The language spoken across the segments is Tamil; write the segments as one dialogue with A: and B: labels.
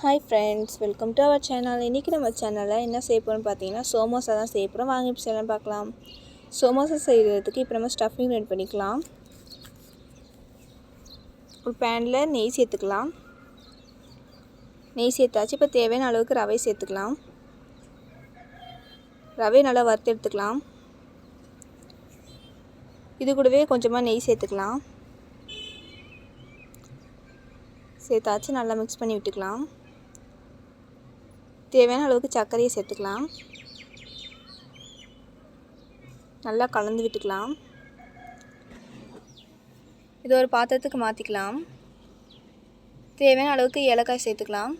A: Hi friends welcome to our channel இன்றைக்கி நம்ம சேனலில் என்ன செய்ய போகிறோம்னு பார்த்தீங்கன்னா சோமோசா தான் செய்ய போகிறோம் வாங்கி செய்யலாம் பார்க்கலாம். சோமோசா செய்கிறதுக்கு இப்போ நம்ம ஸ்டஃபிங் ரெடி பண்ணிக்கலாம். ஒரு பேனில் நெய் சேர்த்துக்கலாம். நெய் சேர்த்தாச்சு. இப்போ தேவையான அளவுக்கு ரவை சேர்த்துக்கலாம். ரவை நல்லா வறுத்து எடுத்துக்கலாம் இது கூடவே கொஞ்சமாக நெய் சேர்த்துக்கலாம். சேர்த்தாச்சு. நல்லா மிக்ஸ் பண்ணி விட்டுக்கலாம். தேவையான அளவுக்கு சர்க்கரையை சேர்த்துக்கலாம். நல்லா கலந்து விட்டுக்கலாம். இது ஒரு பாத்திரத்துக்கு மாற்றிக்கலாம் தேவையான அளவுக்கு ஏலக்காய் சேர்த்துக்கலாம்.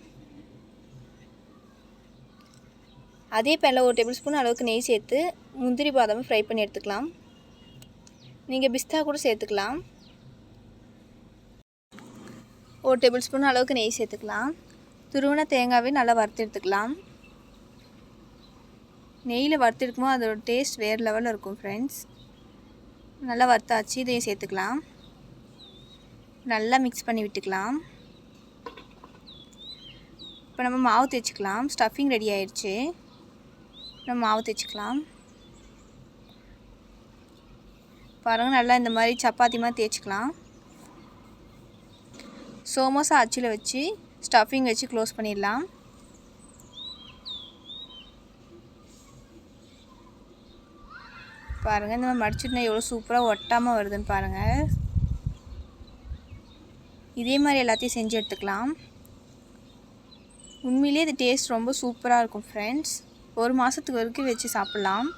A: அதே பேனில் ஒரு டேபிள் ஸ்பூன் அளவுக்கு நெய் சேர்த்து முந்திரி பாதாமும் ஃப்ரை பண்ணி எடுத்துக்கலாம். நீங்கள் பிஸ்தா கூட சேர்த்துக்கலாம். ஒரு டேபிள் ஸ்பூன் அளவுக்கு நெய் சேர்த்துக்கலாம். துருவன தேங்காவே நல்லா வறுத்து எடுத்துக்கலாம் நெய்யில் வறுத்து எடுக்கும்போது அதோட டேஸ்ட் வேறு லெவலில் இருக்கும் ஃப்ரெண்ட்ஸ் நல்லா வறுத்தாச்சு இதையும் சேர்த்துக்கலாம். நல்லா மிக்ஸ் பண்ணி விட்டுக்கலாம். இப்போ நம்ம மாவு தேய்ச்சிக்கலாம். ஸ்டஃபிங் ரெடி ஆயிடுச்சு நம்ம மாவு தேய்ச்சிக்கலாம். பாருங்கள் நல்லா இந்த மாதிரி சப்பாத்தி மாதிரி தேய்ச்சிக்கலாம். சோமோசா அச்சில் வச்சு ஸ்டஃபிங் வச்சு க்ளோஸ் பண்ணிடலாம். பாருங்கள் இந்த மாதிரி மடிச்சுட்டுனா எவ்வளோ சூப்பராக ஒட்டாமல் வருதுன்னு பாருங்கள் இதே மாதிரி எல்லாத்தையும் செஞ்சு எடுத்துக்கலாம். உண்மையிலே இது டேஸ்ட் ரொம்ப சூப்பராக இருக்கும் ஃப்ரெண்ட்ஸ் ஒரு மாதத்துக்கு வரைக்கும் வச்சு சாப்பிட்லாம்.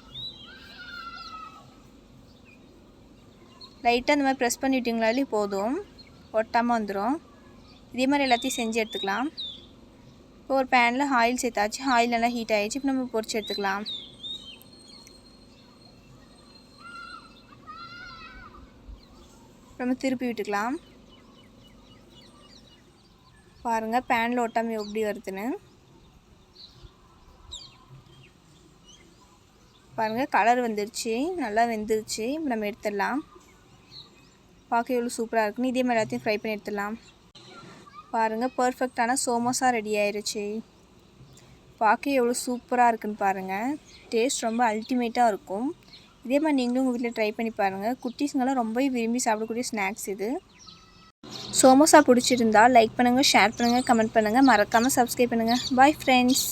A: லைட்டாக இந்த மாதிரி ப்ரெஸ் பண்ணிவிட்டிங்களாலே போதும். ஒட்டாமல் வந்துடும் இதே மாதிரி எல்லாத்தையும் செஞ்சு எடுத்துக்கலாம். இப்போ ஒரு பேனில் ஆயில் சேர்த்தாச்சு. ஆயில் நல்லா ஹீட் ஆகிடுச்சு இப்போ நம்ம பொரிச்சு எடுத்துக்கலாம். நம்ம திருப்பி விட்டுக்கலாம். பாருங்கள் பேனில் ஒட்டாமல் எப்படி வருதுன்னு. பாருங்கள் கலர் வந்துருச்சு. நல்லா வெந்துருச்சு. இப்போ நம்ம எடுத்துடலாம். பார்க்க எவ்வளோ சூப்பராக இருக்குன்னு. இதே மாதிரி எல்லாத்தையும் ஃப்ரை பண்ணி எடுத்துடலாம். பாருங்கள் பர்ஃபெக்டான சோமோசா ரெடி ஆயிடுச்சு பார்க்க எவ்வளோ சூப்பராக இருக்குன்னு பாருங்கள் டேஸ்ட் ரொம்ப அல்டிமேட்டாக இருக்கும். இதே மாதிரி நீங்களும் உங்கள் வீட்டில் ட்ரை பண்ணி பாருங்கள் குட்டீஸுங்கெல்லாம் ரொம்ப விரும்பி சாப்பிடக்கூடிய ஸ்நாக்ஸ் இது. சோமோசா பிடிச்சிருந்தா லைக் பண்ணுங்கள் ஷேர் பண்ணுங்கள் கமெண்ட் பண்ணுங்கள் மறக்காமல் சப்ஸ்கிரைப் பண்ணுங்கள் பாய் ஃப்ரெண்ட்ஸ்